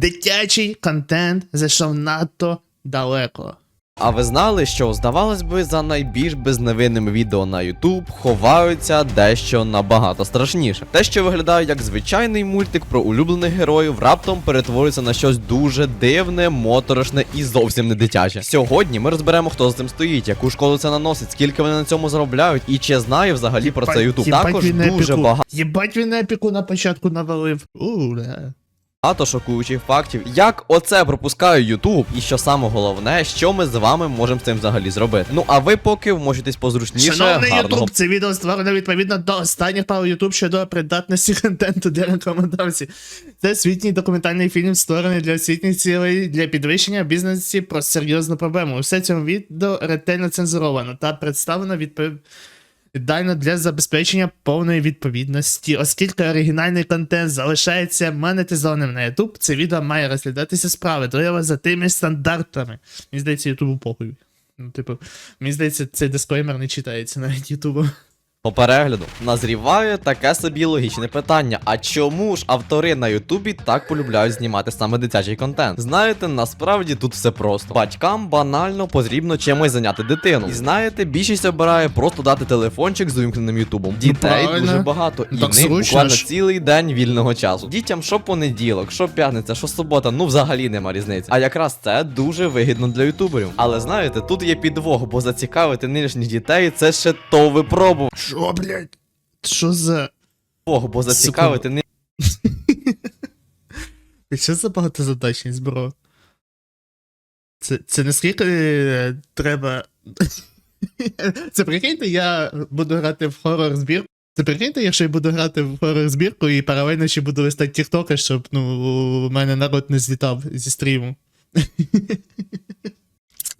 Дитячий контент зайшов надто далеко. А ви знали, що здавалось би, за найбільш безневинними відео на YouTube ховаються дещо набагато страшніше. Те, що виглядає як звичайний мультик про улюблених героїв, раптом перетворюється на щось дуже дивне, моторошне і зовсім не дитяче. Сьогодні ми розберемо, хто з цим стоїть, яку шкоду це наносить, скільки вони на цьому заробляють, і чи знає взагалі про це YouTube. Єбать, Також він дуже багато. Єбать він епіку на початку навалив. У, да. Багато шокуючих фактів, як оце пропускає YouTube, і що саме головне, що ми з вами можемо з цим взагалі зробити. Ну а ви поки вмочитесь позручніше Шановний гарного YouTube, це відео створено відповідно до останніх правил YouTube щодо придатності контенту для рекомендацій. Це освітній документальний фільм, створений для освітніх цілей для підвищення бізнесі про серйозну проблему. Усе цьому відео ретельно цензуровано та представлено відповідно для забезпечення повної відповідності. Оскільки оригінальний контент залишається монетизованим на YouTube, це відео має розглядатися справедливо за тими стандартами. Мені здається, YouTube похуй. Ну, типу, мені здається, цей дисклеймер не читається навіть Ютубом. По перегляду назріває таке собі логічне питання: а чому ж автори на Ютубі так полюбляють знімати саме дитячий контент? Знаєте, насправді тут все просто. Батькам банально потрібно чимось зайняти дитину. І знаєте, більшість обирає просто дати телефончик з увімкненим Ютубом. Дітей правильно. дуже багато, і Так в них буквально цілий день вільного часу. Дітям що понеділок, що п'ятниця, що субота, ну взагалі нема різниці. А якраз це дуже вигідно для ютуберів. Але знаєте, тут є підвох, бо зацікавити нинішніх дітей це ще то випробування. Що, блядь? Що за. Бог, бо зацікавити не Що за багатозадачність, бро? Це, це наскільки е, треба. Це прикиньте, я буду грати в хоррор збірку. Це прикиньте, якщо я буду грати в хоррор збірку і паралельно ще буду листати тіктоки, щоб ну, у мене народ не злітав зі стріму.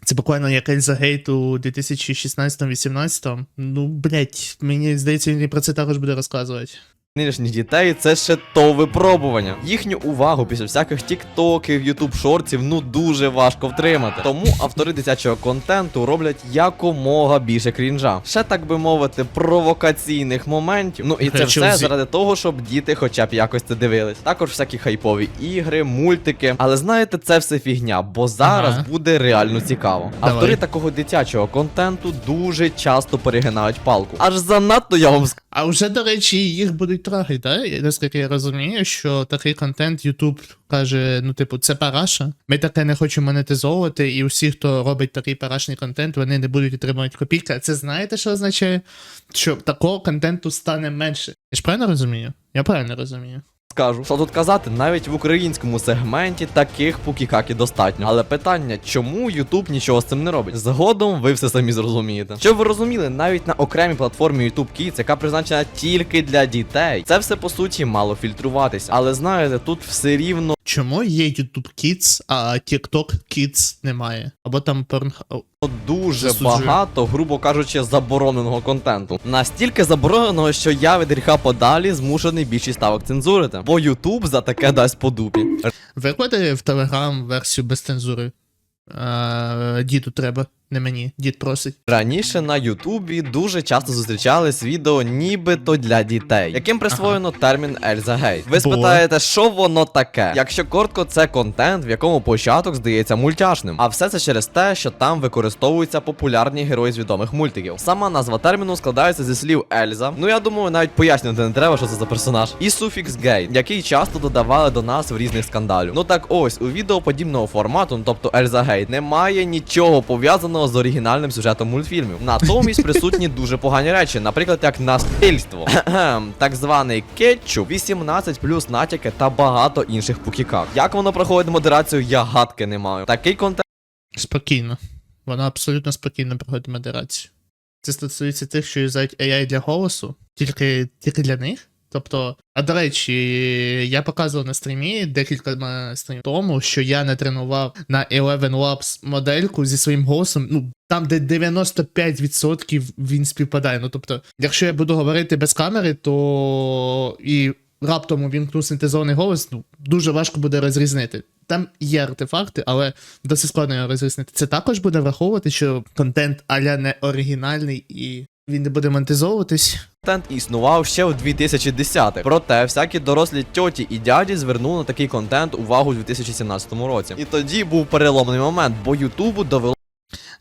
Це буквально як Ельза Гейт у 2016-18. Ну, блять, мені здається, він про це також буде розказувати. Нинішніх дітей це ще то випробування. Їхню увагу після всяких тіктоків, ютуб шортів ну дуже важко втримати. Тому автори дитячого контенту роблять якомога більше крінжа. Ще так би мовити, провокаційних моментів. Ну і це все зі- заради того, щоб діти хоча б якось це дивились. Також всякі хайпові ігри, мультики. Але знаєте, це все фігня, бо зараз Ага. буде реально цікаво. Давай. Автори такого дитячого контенту дуже часто перегинають палку. Аж занадто я вам А вже, до речі, їх будуть так? Я- Наскільки я розумію, що такий контент YouTube каже: ну, типу, це параша. Ми таке не хочемо монетизовувати, і усі, хто робить такий парашний контент, вони не будуть отримувати копійки. А це знаєте, що означає? Що такого контенту стане менше. Я ж правильно розумію? Я правильно розумію. Скажу, що тут казати, навіть в українському сегменті таких пукікакі достатньо. Але питання, чому YouTube нічого з цим не робить? Згодом ви все самі зрозумієте. Щоб ви розуміли, навіть на окремій платформі YouTube Kids, яка призначена тільки для дітей, це все по суті мало фільтруватися. Але знаєте, тут все рівно Чому є YouTube Kids, а TikTok Kids немає? Або там Pornhub. дуже Засуджую. багато, грубо кажучи, забороненого контенту. Настільки забороненого, що я від гріха подалі змушений більшість ставок цензурити. Бо YouTube за таке дасть по дупі. Виходи в Telegram версію без цензури. А, діду треба, не мені. Дід просить. Раніше на Ютубі дуже часто зустрічались відео нібито для дітей, яким присвоєно термін Ельза Гейт. Ви Було. спитаєте, що воно таке? Якщо коротко, це контент, в якому початок здається мультяшним. А все це через те, що там використовуються популярні герої з відомих мультиків. Сама назва терміну складається зі слів Ельза. Ну я думаю, навіть пояснювати не треба, що це за персонаж. І суфікс гей, який часто додавали до нас в різних скандалів. Ну так ось у відео подібного формату, ну, тобто Ельза Гейт, немає нічого пов'язаного з оригінальним сюжетом мультфільмів. Натомість присутні дуже погані речі, наприклад, як насильство, так званий кетчуп, 18 плюс натяки та багато інших пукікак. Як воно проходить модерацію, я гадки не маю. Такий контент. Спокійно. Вона абсолютно спокійно проходить модерацію. Це стосується тих, що юзають AI для голосу, тільки, тільки для них. Тобто, а до речі, я показував на стрімі декілька м, стрімів тому, що я не тренував на 11 Labs модельку зі своїм голосом. Ну, там, де 95% він співпадає. Ну, тобто, якщо я буду говорити без камери, то і раптом увімкну синтезований голос, ну, дуже важко буде розрізнити. Там є артефакти, але досить складно його розрізнити. Це також буде враховувати, що контент аля не оригінальний і він не буде монетизовуватись. контент існував ще у 2010-х. Проте всякі дорослі тьоті і дяді звернули на такий контент увагу у 2017 році. І тоді був переломний момент, бо Ютубу довело.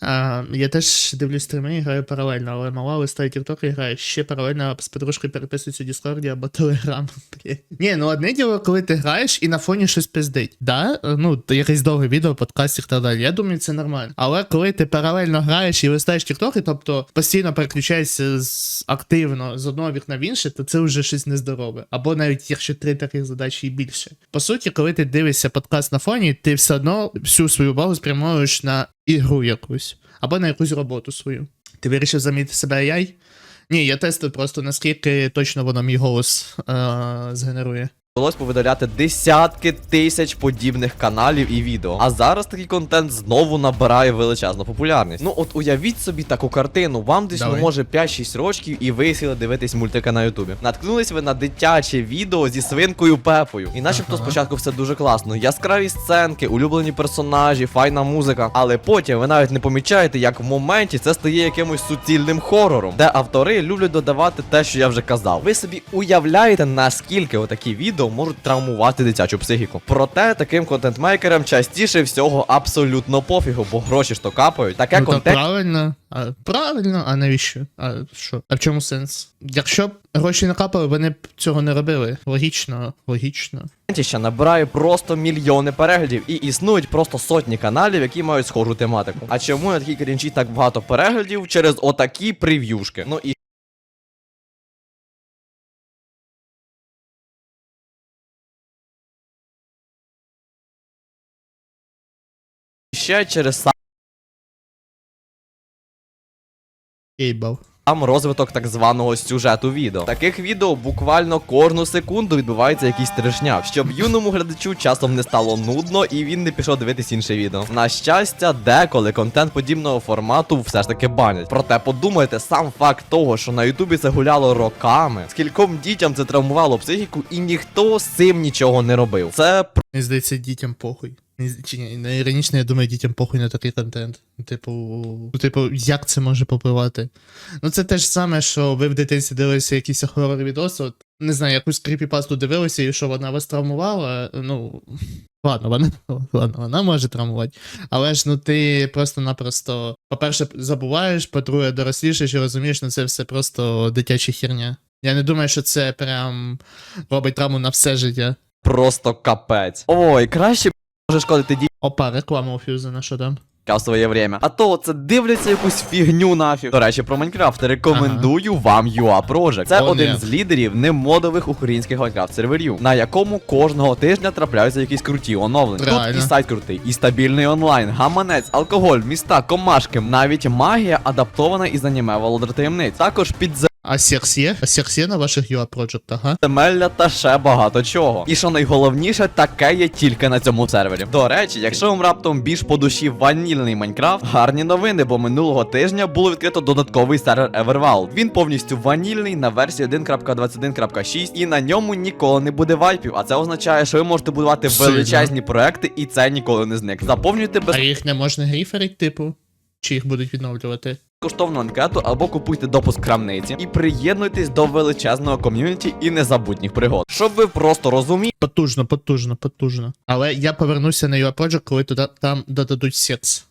А, я теж дивлюсь стріми і граю паралельно, але мала листає TikTok і грає ще паралельно з подружкою переписується Discord або. Блін. Ні, ну одне діло, коли ти граєш і на фоні щось пиздить. Да? Ну, якесь довге відео, подкаст і так далі. Я думаю, це нормально. Але коли ти паралельно граєш і листаєш і тобто постійно переключаєшся з, активно з одного вікна в інше, то це вже щось нездорове. Або навіть якщо три таких задачі і більше. По суті, коли ти дивишся подкаст на фоні, ти все одно всю свою увагу спрямовуєш на ігру якусь, або на якусь роботу свою. Ти вирішив замінити себе AI? Ні, я тестив просто наскільки точно воно мій голос е- згенерує. Довелось повидаляти десятки тисяч подібних каналів і відео. А зараз такий контент знову набирає величезну популярність. Ну от уявіть собі таку картину. Вам десь ну може 5-6 років, і ви сіли дивитись мультика на Ютубі. Наткнулись ви на дитяче відео зі свинкою Пепою. І начебто Ага. спочатку все дуже класно. Яскраві сценки, улюблені персонажі, файна музика. Але потім ви навіть не помічаєте, як в моменті це стає якимось суцільним хорором, де автори люблять додавати те, що я вже казав. Ви собі уявляєте, наскільки отакі відео можуть травмувати дитячу психіку. Проте таким контентмейкерам частіше всього абсолютно пофігу, бо гроші ж то капають. Таке ну, контент. правильно. А, правильно, а навіщо? А що? А в чому сенс? Якщо б гроші не капали, вони б цього не робили. Логічно, логічно. ще набирає просто мільйони переглядів і існують просто сотні каналів, які мають схожу тематику. А чому на такій крінчі так багато переглядів через отакі прев'юшки? Ну і ще через сам. Ейбав. Сам розвиток так званого сюжету відео. Таких відео буквально кожну секунду відбувається якийсь трешняк, щоб юному глядачу часом не стало нудно і він не пішов дивитись інше відео. На щастя, деколи контент подібного формату все ж таки банять. Проте подумайте, сам факт того, що на Ютубі це гуляло роками, скільком дітям це травмувало психіку, і ніхто з цим нічого не робив. Це Мені здається, дітям похуй. Чи ні, не іронічно, я думаю, дітям похуй на такий контент. Типу, ну, типу, як це може попливати? Ну, це те ж саме, що ви в дитинстві дивилися якісь хоррор відоси, от, не знаю, якусь кріпіпасту дивилися, і що вона вас травмувала. Ну. Ладно, вона, ладно, вона може травмувати. Але ж ну ти просто-напросто, по-перше, забуваєш, по-друге, дорослішаєш і розумієш, ну це все просто дитяча херня. Я не думаю, що це прям робить травму на все життя. просто капець. Ой, краще може шкодити дітям. Опа, реклама у Фьюзена, що там? в своє время. А то це дивляться якусь фігню нафіг. До речі, про Майнкрафт рекомендую вам UA Project. Це О, один ні. з лідерів немодових українських Майнкрафт серверів, на якому кожного тижня трапляються якісь круті оновлення. Реально. Тут і сайт крутий, і стабільний онлайн, гаманець, алкоголь, міста, комашки, навіть магія адаптована із аніме Володар таємниць. Також А секс є? А секс є на ваших UA проджектах, ага? Земелля та ще багато чого. І що найголовніше, таке є тільки на цьому сервері. До речі, якщо вам раптом більш по душі ванільний Майнкрафт, гарні новини, бо минулого тижня було відкрито додатковий сервер Everwild. Він повністю ванільний на версії 1.21.6 і на ньому ніколи не буде вайпів. А це означає, що ви можете будувати Сильно. величезні проекти, і це ніколи не зникне. Заповнюйте без А їх не можна гріферить, типу? Чи їх будуть відновлювати? Безкоштовну анкету або купуйте допуск крамниці і приєднуйтесь до величезного ком'юніті і незабутніх пригод. Щоб ви просто розуміли. Потужно, потужно, потужно. Але я повернуся на UA Project, коли туди там додадуть секс.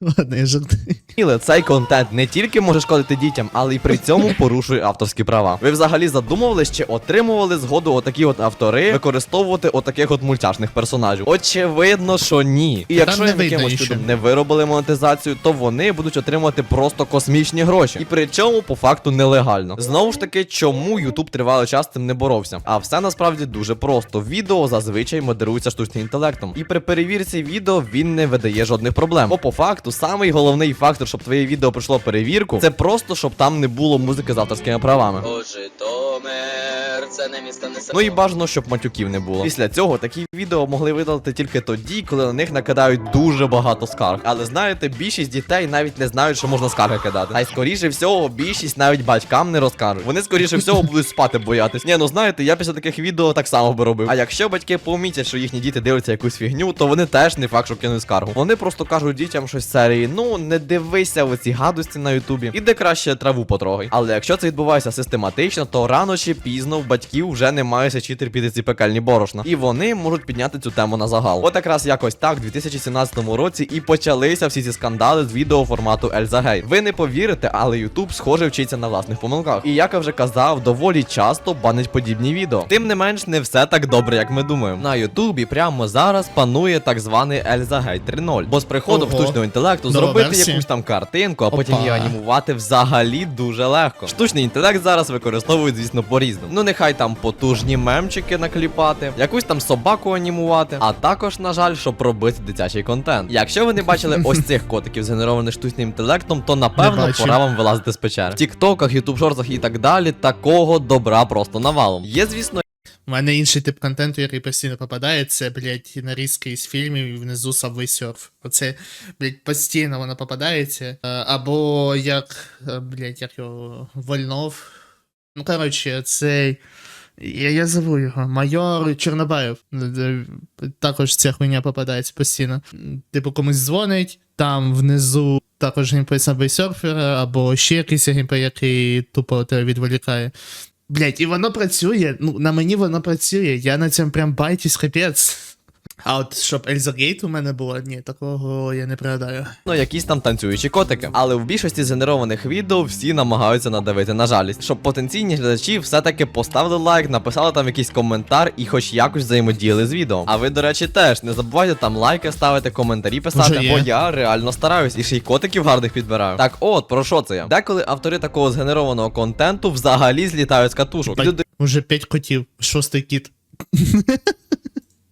Ладно, я жартую. Але цей контент не тільки може шкодити дітям, але й при цьому порушує авторські права. Ви взагалі задумувались, чи отримували згоду отакі от автори використовувати отаких от мультяшних персонажів? Очевидно, що ні. І Та якщо не їм якимось нічого. чудом не виробили монетизацію, то вони будуть отримувати просто космічні гроші. І при цьому по факту нелегально. Знову ж таки, чому YouTube тривалий час з цим не боровся? А все насправді дуже просто. Відео зазвичай модерується штучним інтелектом. І при перевірці відео він не видає жодних проблем. Бо по факту, самий головний фактор, щоб твоє відео пройшло перевірку, це просто щоб там не було музики з авторськими правами. Житомир, РЦ на місто несе. Ну і бажано, щоб матюків не було. Після цього такі відео могли видалити тільки тоді, коли на них накидають дуже багато скарг. Але знаєте, більшість дітей навіть не знають, що можна скарги кидати. А й скоріше всього, більшість навіть батькам не розкажуть. Вони скоріше всього будуть спати боятись. Ні, ну знаєте, я після таких відео так само би робив. А якщо батьки помітять, що їхні діти дивляться якусь фігню, то вони теж не факт, що кинуть скаргу. Вони просто кажуть дітям щось серії: ну не дивися в ці гадості на Ютубі, іди краще траву потрогай. Але якщо це відбувається систематично, то рано чи пізно батьків вже немає сечі терпіти ці пекельні борошна. І вони можуть підняти цю тему на загал. От якраз якось так, в 2017 році і почалися всі ці скандали з відео формату Ельза Гейт. Ви не повірите, але Ютуб схоже вчиться на власних помилках. І як я вже казав, доволі часто банить подібні відео. Тим не менш, не все так добре, як ми думаємо. На Ютубі прямо зараз панує так званий Ельза Гейт 3.0. Бо з приходом Ого. штучного інтелекту Нова зробити версія? якусь там картинку, а потім Опа. її анімувати взагалі дуже легко. Штучний інтелект зараз використовують, звісно, по-різному. Ну нехай там потужні мемчики накліпати, якусь там собаку анімувати, а також, на жаль, щоб робити дитячий контент. Якщо ви не бачили ось цих котиків, згенерованих штучним інтелектом, то напевно пора вам вилазити з печери. В тіктоках, ютуб шортах і так далі, такого добра просто навалом. Є, звісно, У мене інший тип контенту, який постійно попадає, це, блядь, нарізки із фільмів і внизу Surf. Оце, блядь, постійно воно попадається. Е, Або як, е, блядь, як його, Вольнов. Ну, коротше, цей. Я, я забув його. Майор Чорнобаєв. Також ця хуйня попадається постійно. Типу, комусь дзвонить, там внизу також геймплей Surfer, або ще якийсь геймплей, який тупо тебе відволікає. Блять, і воно працює. Ну, на мені воно працює. Я на цьому прям байтюсь капець. А от щоб Ельзагейт у мене було, ні, такого я не пригадаю. Ну, якісь там танцюючі котики. Але в більшості згенерованих відео всі намагаються надавити на жалість, щоб потенційні глядачі все-таки поставили лайк, написали там якийсь коментар і хоч якось взаємодіяли з відео. А ви, до речі, теж не забувайте там лайки ставити, коментарі писати, Вже є. я реально стараюсь і ще й котиків гарних підбираю. Так от, про що це я? Деколи автори такого згенерованого контенту взагалі злітають з катушок. Бать, Уже п'ять котів, шостий кіт.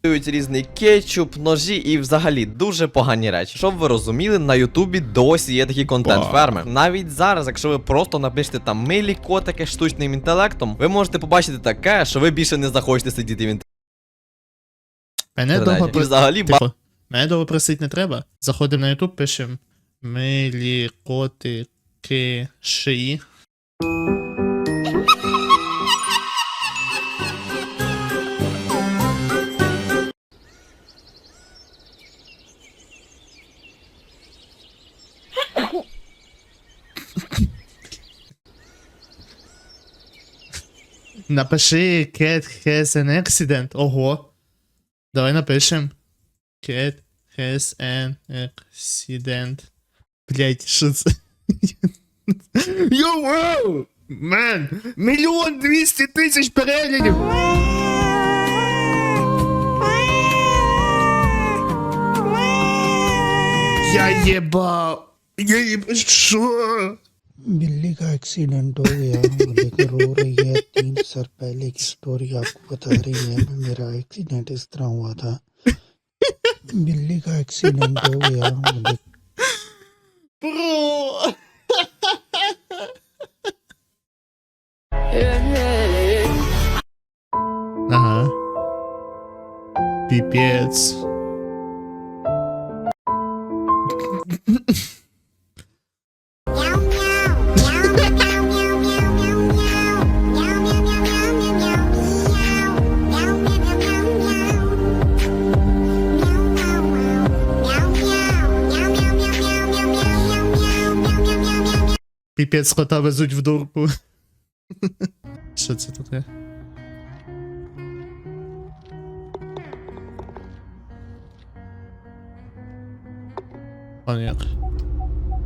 Дають різний кетчуп, ножі і взагалі дуже погані речі. Щоб ви розуміли, на Ютубі досі є такі контент-ферми. Навіть зараз, якщо ви просто напишете там милі котики штучним інтелектом, ви можете побачити таке, що ви більше не захочете сидіти в Мене довго інтернеті. Взагалі Типу, мене довго просить не треба. Заходимо на YouTube, пишемо милі котики шиї. Напиши cat has an accident. Ого. Давай напишем. Cat has an accident. Блять, що це? Йоу, вау! Мен! Мільйон двісті тисяч переглядів! Я єбав! Я єбав, що? बिल्ली का एक्सीडेंट हो गया वो लेकर रो रही है तीन साल पहले की स्टोरी आपको बता रही है मेरा एक्सीडेंट इस तरह हुआ था बिल्ली का एक्सीडेंट हो गया वो लेकर Бро! Ага. Пипец. Піпець кота везуть в дурку. Що це як.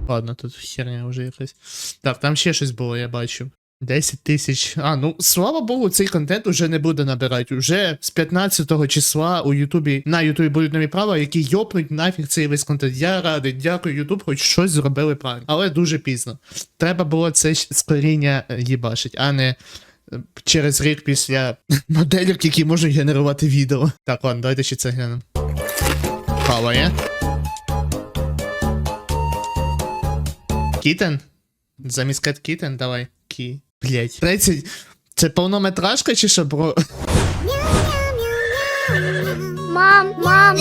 Ладно, тут херня вже якась. Так, там ще щось було, я бачу. 10 тисяч. А, ну слава Богу, цей контент уже не буде набирати. Уже з 15 числа у Ютубі на Ютубі будуть нові права, які йопнуть нафіг цей весь контент. Я радий, дякую Ютуб, хоч щось зробили правильно. Але дуже пізно. Треба було це ж з коріння е, їбашить, а не е, через рік після моделек, які можуть генерувати відео. Так, ладно, давайте ще це глянемо. Хаває. Кітен? Замість кет кітен, давай. Кі. Блять. 30. Це повнометражка чи що, бро? Mom, mom.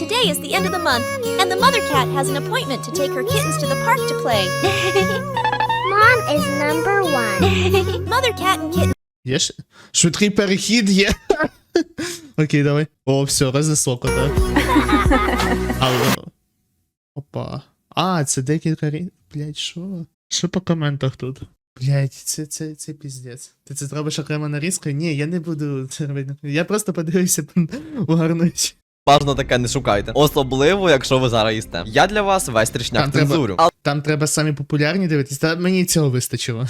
Today is the end of the month, and the mother cat has an appointment to take her kittens to the park to play. Mom is number one. Mother cat and kitten Є ж? Швидкий перехід є. Окей, давай. О, все, рознесло кота. Алло. Опа. А, це декілька рі... Блять, що? Що по коментах тут? Блять, це, це, це піздець. Ти це зробиш окремо нарізкою? Ні, я не буду це робити. Я просто подивився у гарночі. Бажано таке не шукайте. Особливо, якщо ви зараз їсте. Я для вас весь трішняк Там треба- цензурю. Там треба самі популярні дивитись, та мені цього вистачило.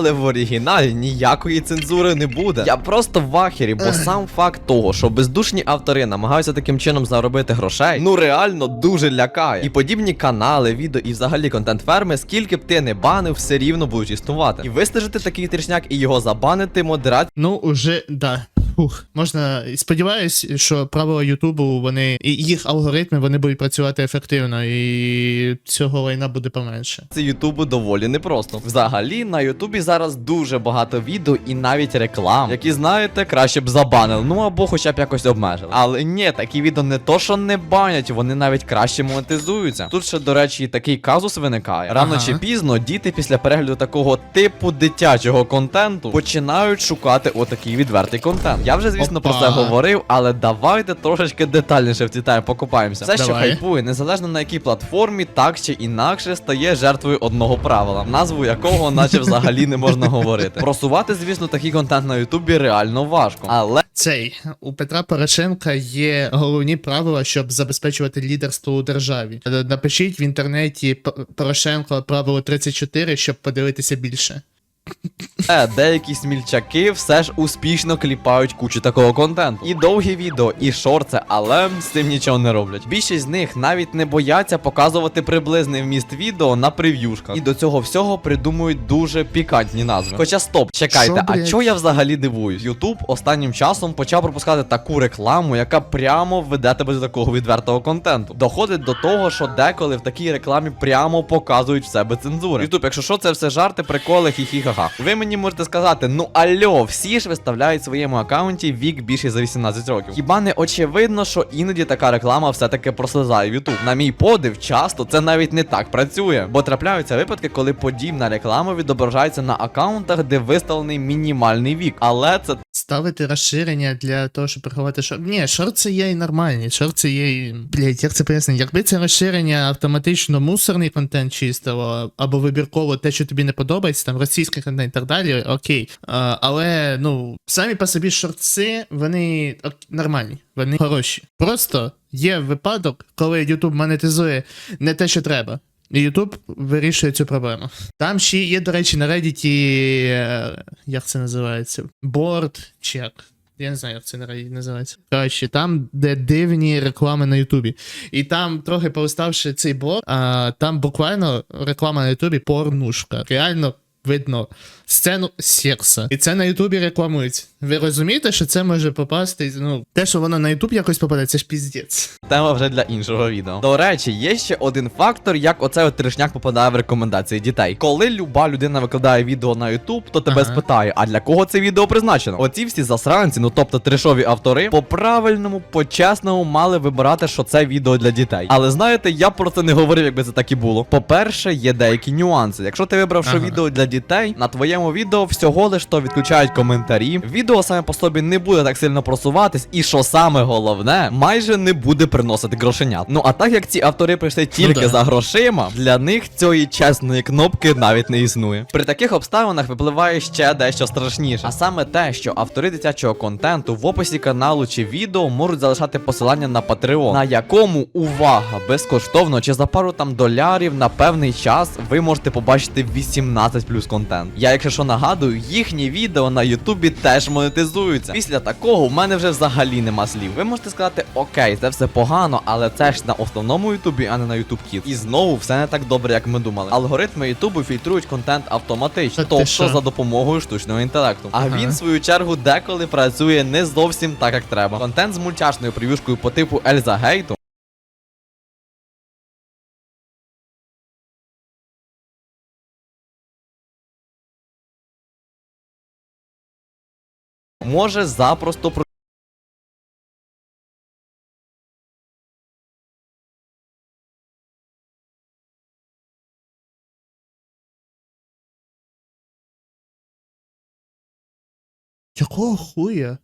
Але в оригіналі ніякої цензури не буде. Я просто в ахері, бо сам факт того, що бездушні автори намагаються таким чином заробити грошей, ну реально дуже лякає. І подібні канали, відео і взагалі контент ферми, скільки б ти не банив, все рівно будуть існувати. І вистежити такий трішняк і його забанити модерацію. Ну, уже, да. Фух, можна. Сподіваюсь, що правила Ютубу, вони. І їх алгоритми вони будуть працювати ефективно, і цього лайна буде поменше. Це Ютубу доволі непросто. Взагалі на Ютубі зараз дуже багато відео і навіть реклам, які знаєте, краще б забанили, ну або хоча б якось обмежили. Але ні, такі відео не то, що не банять, вони навіть краще монетизуються. Тут ще, до речі, такий казус виникає. Рано Ага. чи пізно діти після перегляду такого типу дитячого контенту починають шукати отакий відвертий контент. Я вже, звісно, про це говорив, але давайте трошечки детальніше в ці теми покопаємося. Все, що хайпує, незалежно на якій платформі, так чи інакше стає жертвою одного правила, назву якого, наче взагалі не можна говорити. Просувати, звісно, такий контент на Ютубі реально важко. Але Цей у Петра Порошенка є головні правила, щоб забезпечувати лідерство у державі. Е, Напишіть в інтернеті Порошенко правило 34, щоб подивитися більше. Е, деякі смільчаки все ж успішно кліпають кучу такого контенту. І довгі відео, і шорти, але з цим нічого не роблять. Більшість з них навіть не бояться показувати приблизний вміст відео на прев'юшках. І до цього всього придумують дуже пікантні назви. Хоча стоп, чекайте, Що, а чого я взагалі дивуюсь? Ютуб останнім часом почав пропускати таку рекламу, яка прямо веде тебе до такого відвертого контенту. Доходить до того, що деколи в такій рекламі прямо показують в себе цензури. Ютуб, якщо що, це все жарти, приколи, хі-хі-ха-ха. Ви мені можете сказати, ну альо, всі ж виставляють в своєму аккаунті вік більше за 18 років. Хіба не очевидно, що іноді така реклама все-таки прослизає в Ютуб? На мій подив, часто це навіть не так працює, бо трапляються випадки, коли подібна реклама відображається на аккаунтах, де виставлений мінімальний вік. Але це Ставити розширення для того, щоб приховати шорт. Ні, шорт це є і нормальні. Шорт це є і. Блять, як це пояснити? Якби це розширення автоматично мусорний контент чистило, або вибірково те, що тобі не подобається, там російський контент і так далі, окей. А, але ну, самі по собі шортси, вони ок, нормальні, вони хороші. Просто є випадок, коли YouTube монетизує не те, що треба. YouTube вирішує цю проблему. Там ще є, до речі, на Reddit, е, як це називається? Борд чи? Я не знаю, як це на Reddit називається. Коротше, там, де дивні реклами на Ютубі. І там, трохи полиставши цей а, там буквально реклама на Ютубі порнушка. Реально видно сцену секса. І це на Ютубі рекламують. Ви розумієте, що це може попасти? Ну, те, що воно на Ютуб якось попаде, це ж піздець. тема вже для іншого відео. До речі, є ще один фактор, як оцей от трешняк попадає в рекомендації дітей. Коли люба людина викладає відео на YouTube, то тебе Ага. спитає, а для кого це відео призначено? Оці всі засранці, ну тобто трешові автори, по правильному, по чесному мали вибирати, що це відео для дітей. Але знаєте, я про це не говорив, якби це так і було. По-перше, є деякі нюанси. Якщо ти вибрав, що Ага. відео для дітей, на твоєму відео всього лиш то відключають коментарі. Відео саме по собі не буде так сильно просуватись, і що саме головне, майже не буде приносити грошенят. Ну а так як ці автори прийшли тільки да. за грошима, для них цієї чесної кнопки навіть не існує. При таких обставинах випливає ще дещо страшніше, а саме те, що автори дитячого контенту в описі каналу чи відео можуть залишати посилання на Patreon, на якому увага безкоштовно чи за пару там долярів на певний час ви можете побачити 18 плюс контент. Я, якщо що нагадую, їхні відео на Ютубі теж монетизуються. Після такого в мене вже взагалі нема слів. Ви можете сказати, окей, це все погано, але це ж на основному Ютубі, а не на Ютуб Kids. І знову все не так добре, як ми думали. Алгоритми Ютубу фільтрують контент автоматично, тобто за допомогою штучного інтелекту. А Ага. він, в свою чергу, деколи працює не зовсім так, як треба. Контент з мультяшною прив'юшкою по типу Ельза Гейту може запросто про. Якого хуя?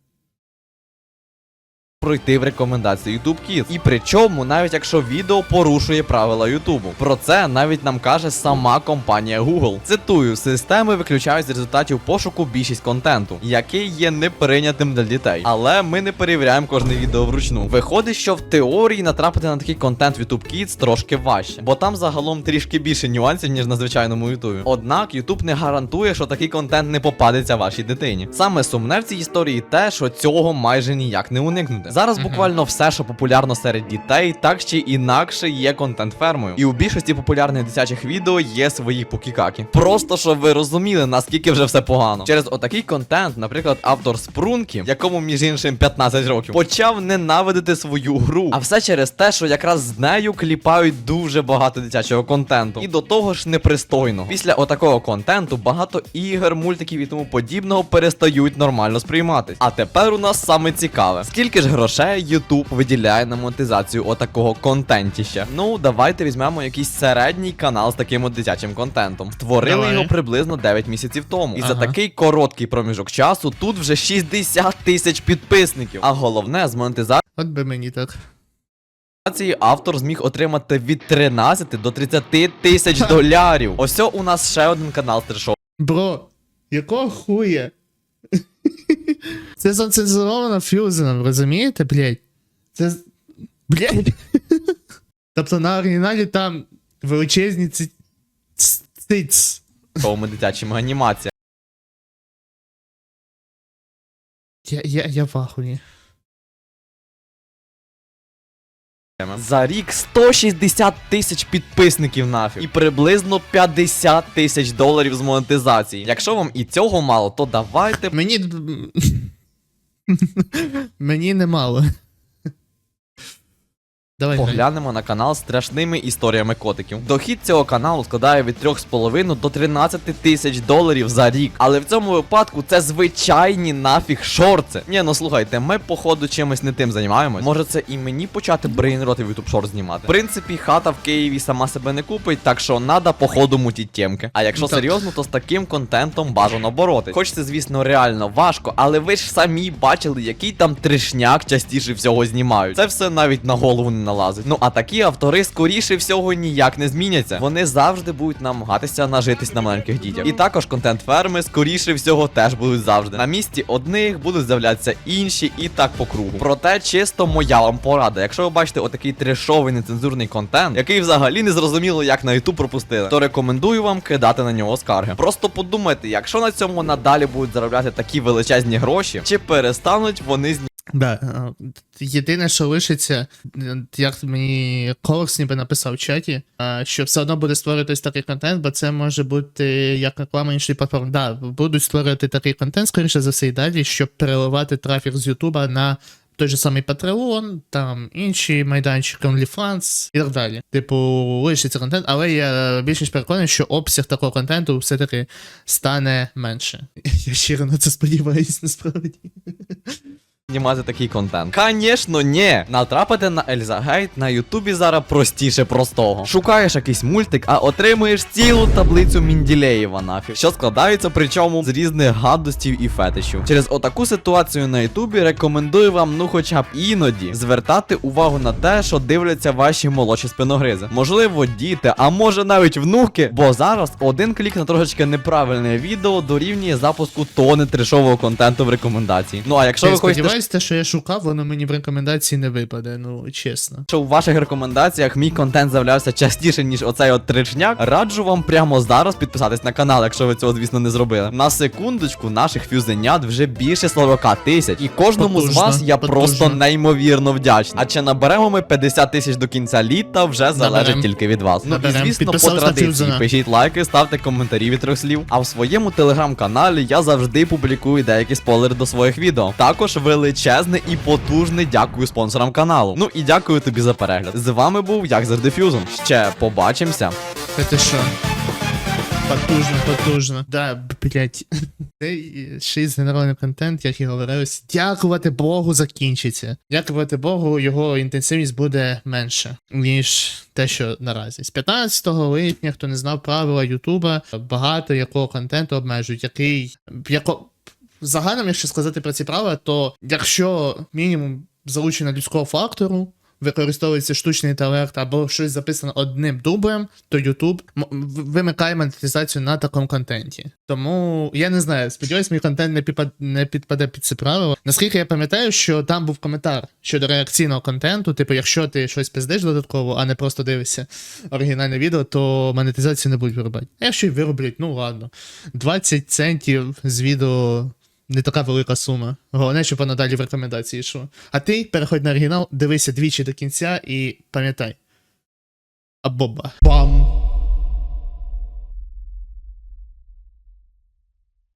Пройти в рекомендації YouTube Kids. І причому, навіть якщо відео порушує правила YouTube. Про це навіть нам каже сама компанія Google. Цитую: системи виключають з результатів пошуку більшість контенту, який є неприйнятим для дітей. Але ми не перевіряємо кожне відео вручну. Виходить, що в теорії натрапити на такий контент в YouTube Kids трошки важче, бо там загалом трішки більше нюансів, ніж на звичайному YouTube. Однак YouTube не гарантує, що такий контент не попадеться вашій дитині. Саме сумне в цій історії те, що цього майже ніяк не уникнути. Зараз буквально все, що популярно серед дітей, так чи інакше є контент фермою. І у більшості популярних дитячих відео є свої покікаки. Просто щоб ви розуміли, наскільки вже все погано. Через отакий контент, наприклад, автор Спрунки, якому між іншим 15 років, почав ненавидити свою гру. А все через те, що якраз з нею кліпають дуже багато дитячого контенту. І до того ж непристойно. Після отакого контенту багато ігор, мультиків і тому подібного перестають нормально сприйматись. А тепер у нас саме цікаве. Скільки ж грошей YouTube виділяє на монетизацію отакого контентіща? Ну, давайте візьмемо якийсь середній канал з таким от дитячим контентом. Створили Давай. його приблизно 9 місяців тому. І за такий короткий проміжок часу тут вже 60 тисяч підписників. А головне, з монетизацією От би мені так. автор зміг отримати від 13 до 30 тисяч долярів. Ось у нас ще один канал з Бро, якого хуя? Це зацензуровано фьюзеном, розумієте, блядь? Це. Блядь. Тобто на оригіналі там величезні ці. ц- циц. трешовими дитячими анімаціями. Я, я, я в ахуї. За рік 160 тисяч підписників нафіг і приблизно 50 тисяч доларів з монетизації. Якщо вам і цього мало, то давайте Мені. Мені немало. Давай. Поглянемо на канал з страшними історіями котиків. Дохід цього каналу складає від 3,5 до 13 тисяч доларів за рік. Але в цьому випадку це звичайні нафіг шорти. Ні, ну слухайте, ми походу чимось не тим займаємось. Може це і мені почати брейнроти в YouTube Short знімати. В принципі, хата в Києві сама себе не купить, так що надо походу мутіть темки. А якщо Так. серйозно, то з таким контентом бажано боротись. Хоч це, звісно, реально важко, але ви ж самі бачили, який там трешняк частіше всього знімають. Це все навіть на голову не налазить. Ну а такі автори скоріше всього ніяк не зміняться. Вони завжди будуть намагатися нажитись на маленьких дітях. І також контент ферми скоріше всього теж будуть завжди. На місці одних будуть з'являтися інші, і так по кругу. Проте чисто моя вам порада. Якщо ви бачите отакий трешовий нецензурний контент, який взагалі не зрозуміло, як на YouTube пропустили, то рекомендую вам кидати на нього скарги. Просто подумайте, якщо на цьому надалі будуть заробляти такі величезні гроші, чи перестануть вони з Да. е, Єдине, що лишиться, е, як мені Колокс ніби написав в чаті, е, що все одно буде створюватись такий контент, бо це може бути як реклама іншої платформи. Да, будуть створювати такий контент, скоріше за все, і далі, щоб переливати трафік з Ютуба на той же самий Patreon, там інші майданчики, OnlyFans і так далі. Типу, лишиться контент, але я більш ніж переконаний, що обсяг такого контенту все-таки стане менше. Я щиро на це сподіваюсь, насправді. Знімати такий контент? Конечно, ні. Натрапити на Ельза Гейт на Ютубі зараз простіше простого. Шукаєш якийсь мультик, а отримуєш цілу таблицю Мінділеєва нафіг, що складається причому з різних гадостів і фетишів. Через отаку ситуацію на Ютубі рекомендую вам, ну хоча б іноді, звертати увагу на те, що дивляться ваші молодші спиногризи. Можливо, діти, а може навіть внуки, бо зараз один клік на трошечки неправильне відео дорівнює запуску тони трешового контенту в рекомендації. Ну а якщо Я ви хочете сподіваюся, те, що я шукав, воно мені в рекомендації не випаде, ну чесно. Якщо у ваших рекомендаціях мій контент з'являвся частіше, ніж оцей от тричняк, раджу вам прямо зараз підписатись на канал, якщо ви цього, звісно, не зробили. На секундочку, наших фюзенят вже більше 40 тисяч. І кожному з вас я потужно. просто неймовірно вдячний. А чи наберемо ми 50 тисяч до кінця літа, вже залежить Наберем. тільки від вас. Ну і Наберем. звісно, по традиції пишіть лайки, ставте коментарі від трьох слів. А в своєму телеграм-каналі я завжди публікую деякі спойлери до своїх відео. Також величезне і потужне дякую спонсорам каналу. Ну і дякую тобі за перегляд. З вами був як завжди Фюзом. Ще побачимося. Це ти що? Потужно, потужно. Да, блять. Цей шість згенерований контент, як і говорилось, дякувати Богу, закінчиться. Дякувати Богу, його інтенсивність буде менше, ніж те, що наразі. З 15 липня, хто не знав правила Ютуба, багато якого контенту обмежують, який яко... Загалом, якщо сказати про ці правила, то якщо мінімум залучення людського фактору, використовується штучний інтелект або щось записано одним дублем, то YouTube вимикає монетизацію на такому контенті. Тому я не знаю, сподіваюсь, мій контент не, підпад... не підпаде під це правило. Наскільки я пам'ятаю, що там був коментар щодо реакційного контенту, типу, якщо ти щось пиздиш додатково, а не просто дивишся оригінальне відео, то монетизацію не будуть виробляти. А якщо й вироблять, ну ладно. 20 центів з відео не така велика сума. Головне, щоб вона далі в рекомендації йшло. А ти переходь на оригінал, дивися двічі до кінця і пам'ятай. Абоба. Бам!